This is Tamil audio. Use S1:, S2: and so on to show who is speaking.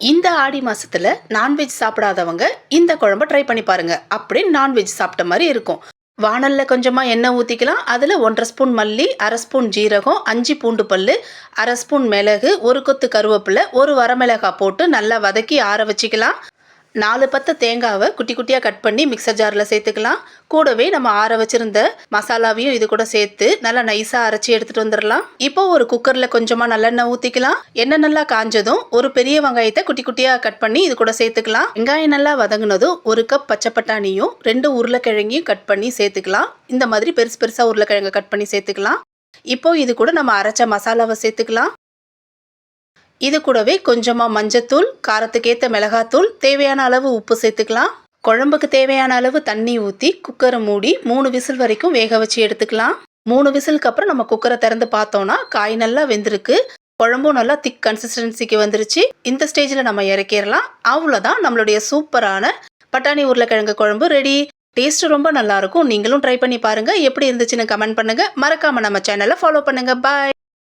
S1: இந்த ஆடி மாசத்துல நான்வெஜ் சாப்பிடாதவங்க இந்த குழம்ப ட்ரை பண்ணி பாருங்க. அப்படின்னு நான்வெஜ் சாப்பிட்ட மாதிரி இருக்கும். வாணல்ல கொஞ்சமா எண்ணெய் ஊற்றிக்கலாம் அதில் ஒன்றரை ஸ்பூன் மல்லி அரை ஸ்பூன் ஜீரகம் அஞ்சு பூண்டு பல்லு அரை ஸ்பூன் மிளகு ஒரு கொத்து கருவேப்பிலை ஒரு வரமிளகாய் போட்டு நல்லா வதக்கி ஆற வச்சுக்கலாம். நாலு பத்து தேங்காவை குட்டி குட்டியாக கட் பண்ணி மிக்சர் ஜாரில் சேர்த்துக்கலாம். கூடவே நம்ம ஆற வச்சிருந்த மசாலாவையும் இது கூட சேர்த்து நல்லா நைஸாக அரைச்சி எடுத்துகிட்டு வந்துடலாம். இப்போ ஒரு குக்கரில் கொஞ்சமாக நல்லெண்ணெய் ஊற்றிக்கலாம் எண்ணெய் நல்லா காஞ்சதும் ஒரு பெரிய வெங்காயத்தை குட்டி குட்டியாக கட் பண்ணி இது கூட சேர்த்துக்கலாம். வெங்காயம் நல்லா வதங்கினதும் ஒரு கப் பச்சை பட்டாணியும் ரெண்டு உருளைக்கிழங்கையும் கட் பண்ணி சேர்த்துக்கலாம். இந்த மாதிரி பெருசு பெருசாக உருளைக்கிழங்கை கட் பண்ணி சேர்த்துக்கலாம். இப்போ இது கூட நம்ம அரைச்ச மசாலாவை சேர்த்துக்கலாம். இது கூடவே கொஞ்சமாக மஞ்சத்தூள் காரத்துக்கேற்ற மிளகாத்தூள் தேவையான அளவு உப்பு சேர்த்துக்கலாம். குழம்புக்கு தேவையான அளவு தண்ணி ஊற்றி குக்கரை மூடி மூணு விசில் வரைக்கும் வேக வச்சு எடுத்துக்கலாம். மூணு விசிலுக்கு அப்புறம் நம்ம குக்கரை திறந்து பார்த்தோம்னா காய் நல்லா வெந்திருக்கு. குழம்பும் நல்லா திக் கன்சிஸ்டன்சிக்கு வந்துருச்சு. இந்த ஸ்டேஜில் நம்ம இறக்கிடலாம். அவ்வளோதான் நம்மளுடைய சூப்பரான பட்டாணி உருளைக்கிழங்கு குழம்பு ரெடி டேஸ்ட் ரொம்ப நல்லாயிருக்கும் நீங்களும் ட்ரை பண்ணி பாருங்கள் எப்படி இருந்துச்சுன்னு கமெண்ட் பண்ணுங்கள் மறக்காமல் நம்ம சேனலை ஃபாலோ பண்ணுங்கள் பாய்